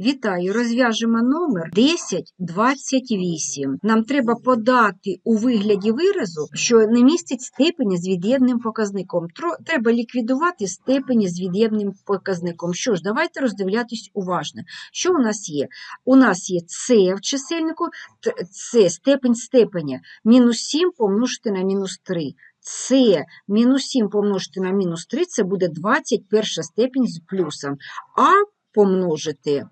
Вітаю, розв'яжемо номер 1028. Нам треба подати у вигляді виразу, що не містить степені з від'ємним показником. Треба ліквідувати степені з від'ємним показником. Що ж, давайте роздивлятись уважно. Що у нас є? У нас є С в чисельнику, це степень степеня. Мінус 7 помножити на мінус 3. С мінус 7 помножити на мінус 3 це буде 21 степень з плюсом. А помножити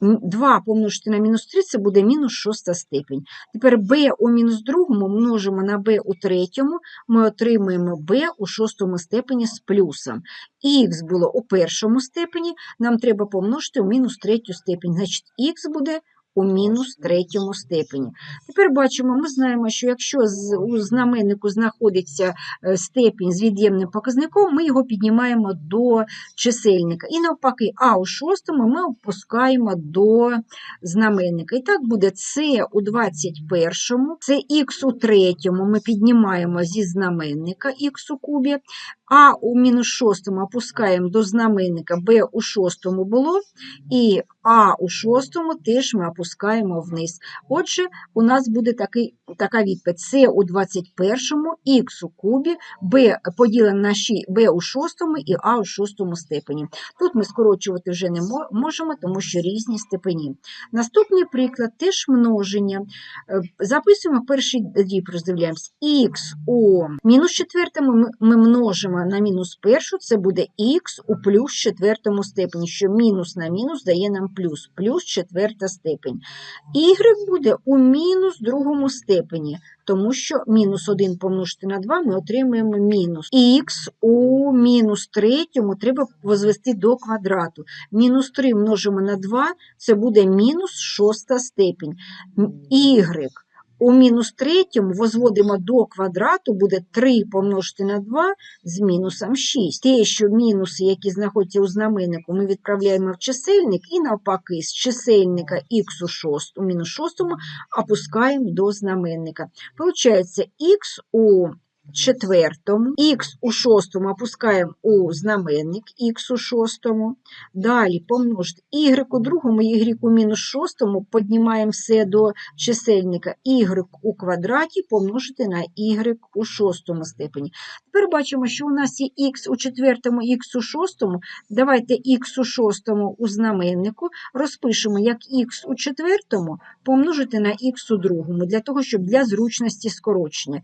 2 помножити на мінус 3 це буде мінус шоста степень. Тепер b у мінус другому множимо на b у третьому, ми отримаємо b у шостому степені з плюсом. Х було у першому степені, нам треба помножити у мінус третю степень. Значить, х буде у мінус третьому степені. Тепер бачимо, ми знаємо, що якщо у знаменнику знаходиться е, степінь з від'ємним показником, ми його піднімаємо до чисельника. І навпаки, а у шостому ми опускаємо до знаменника. І так буде С у 21, це х у третьому ми піднімаємо зі знаменника х у кубі, а у мінус шостому опускаємо до знаменника b у шостому було, і а у шостому теж ми опускаємо вниз. Отже, у нас буде такий, така відповідь С у 21-му, х у кубі, b поділено на ші- b у шостому і а у шостому степені. Тут ми скорочувати вже не можемо, тому що різні степені. Наступний приклад теж множення. Е, Записуємо перший дріб, роздивляємось. Х у мінус четвертому ми- ми множимо на мінус першу, це буде х у плюс четвертому степені, що мінус на мінус дає нам плюс, плюс четверта степень. Y буде у мінус другому степені, тому що мінус 1 помножити на 2 ми отримуємо мінус. Х у мінус третьому треба возвести до квадрату. Мінус 3 множимо на 2, це буде мінус шоста степень. Y у мінус третьому возводимо до квадрату, буде 3 помножити на 2 з мінусом 6. Те, що мінуси, які знаходяться у знаменнику, ми відправляємо в чисельник і навпаки з чисельника х у шост, у мінус шостому опускаємо до знаменника. Получається х у четвертому, х у шостому опускаємо у знаменник х у шостому. Далі помножити y у другому, y у мінус шостому, піднімаємо все до чисельника y у квадраті помножити на y у шостому степені. Тепер бачимо, що у нас є х у четвертому, х у шостому. Давайте х у шостому у знаменнику розпишемо як х у четвертому помножити на х у другому, для того, щоб для зручності скорочення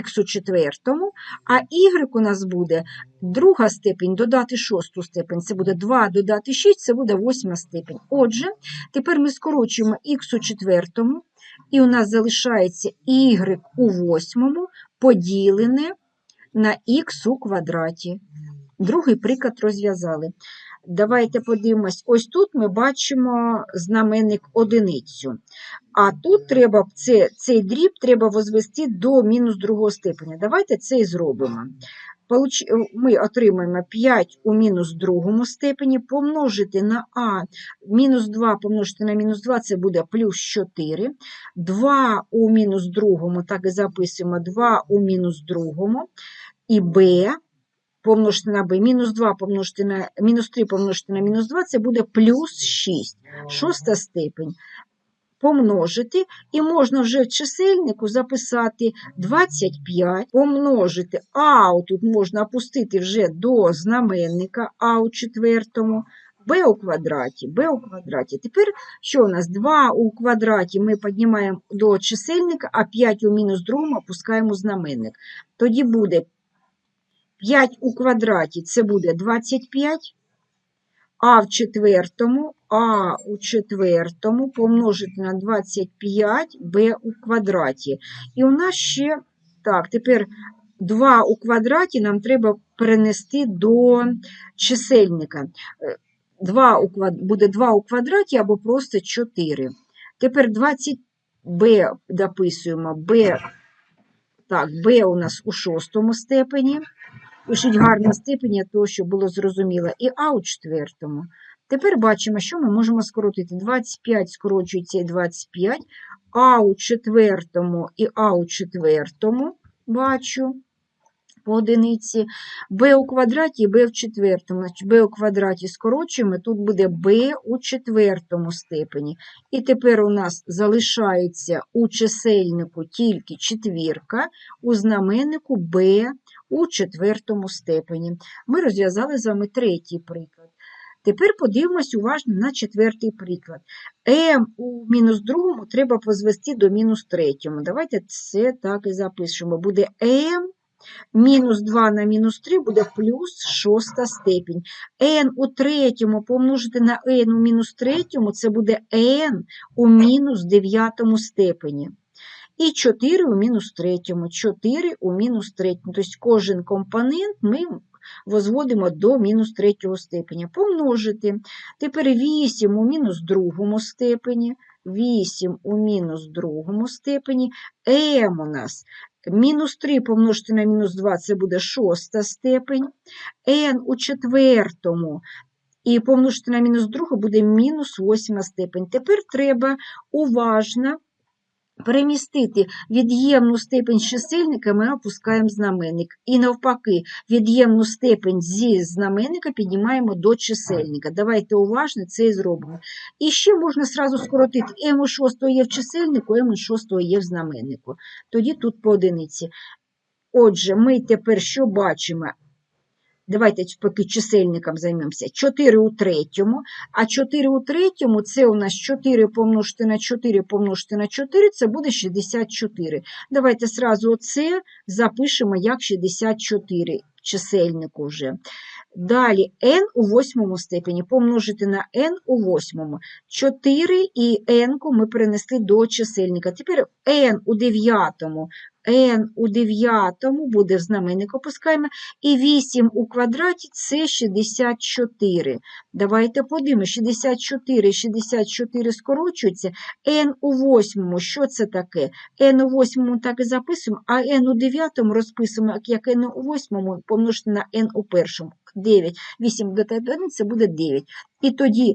х у четвертому, а y у нас буде друга степень додати шосту степень. Це буде 2 додати 6, це буде восьма степень. Отже, тепер ми скорочуємо х у четвертому, і у нас залишається y у восьмому поділене на х у квадраті. Другий приклад розв'язали. Давайте подивимось. Ось тут ми бачимо знаменник одиницю. А тут треба це, цей дріб треба возвести до мінус другого степеня. Давайте це і зробимо. Ми отримаємо 5 у мінус другому степені, помножити на а, мінус 2 помножити на мінус 2, це буде плюс 4. 2 у мінус другому, так і записуємо 2 у мінус другому. І b помножити на b, мінус 2 помножити на мінус 3 помножити на мінус 2, це буде плюс 6. Шоста степень. Помножити, і можна вже в чисельнику записати 25, помножити, а тут можна опустити вже до знаменника а у четвертому, b у квадраті, b у квадраті. Тепер що у нас? 2 у квадраті ми піднімаємо до чисельника, а 5 у мінус другому опускаємо знаменник. Тоді буде 5 у квадраті це буде 25, а в четвертому, а у четвертому помножити на 25, b у квадраті. І у нас ще, так, тепер 2 у квадраті нам треба перенести до чисельника. Е, 2 у. Буде 2 у квадраті або просто 4. Тепер 20b дописуємо, b, так, b у нас у шостому степені. Пишіть гарно степені, того, щоб було зрозуміло, і А у четвертому. Тепер бачимо, що ми можемо скоротити. 25 скорочується і 25, А у четвертому і А у четвертому бачу. по одиниці, b у квадраті і b в четвертому. B у квадраті скорочуємо, тут буде b у четвертому степені. І тепер у нас залишається у чисельнику тільки четвірка, у знаменнику b у четвертому степені. Ми розв'язали з вами третій приклад. Тепер подивимось уважно на четвертий приклад. m у мінус другому треба позвести до мінус третьому. Давайте це так і запишемо. Буде m мінус 2 на мінус 3 буде плюс шоста степінь. n у третьому помножити на n у мінус третьому, це буде n у мінус дев'ятому степені. І 4 у мінус третьому, 4 у мінус третьому. Тобто кожен компонент ми возводимо до мінус третього степеня. Помножити. Тепер 8 у мінус другому степені, 8 у мінус другому степені, m у нас мінус 3 помножити на мінус 2 це буде шоста степень, n у четвертому і помножити на мінус 2 буде мінус восьма степень. Тепер треба уважно перемістити від'ємну степень з чисельника ми опускаємо знаменник. І навпаки, від'ємну степень зі знаменника піднімаємо до чисельника. Давайте уважно це і зробимо. І ще можна сразу скоротити m 6 є в чисельнику, m 6 є в знаменнику. Тоді тут по одиниці. Отже, ми тепер що бачимо? Давайте поки чисельником займемося. 4 у третьому, а 4 у третьому це у нас 4 помножити на 4 помножити на 4, це буде 64. Давайте сразу оце запишемо як 64 чисельнику вже. Далі n у восьмому степені помножити на n у восьмому. 4 і n ми перенесли до чисельника. Тепер n у дев'ятому n у дев'ятому буде в знаменник опускаємо, і 8 у квадраті це 64. Давайте подивимося, 64, 64 скорочуються, n у восьмому, що це таке? n у восьмому так і записуємо, а n у дев'ятому розписуємо, як n у восьмому помножити на n у першому. 9. 8 додати 1 це буде 9. І тоді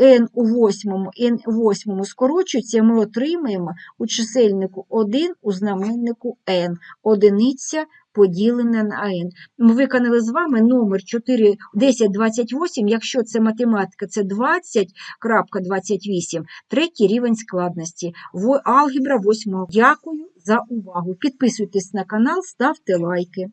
n у восьмому, n у восьмому скорочується, ми отримаємо у чисельнику 1 у знаменнику n. Одиниця поділена на n. Ми виконали з вами номер 4, 1028, якщо це математика, це 20.28, третій рівень складності. Алгебра 8. Дякую за увагу. Підписуйтесь на канал, ставте лайки.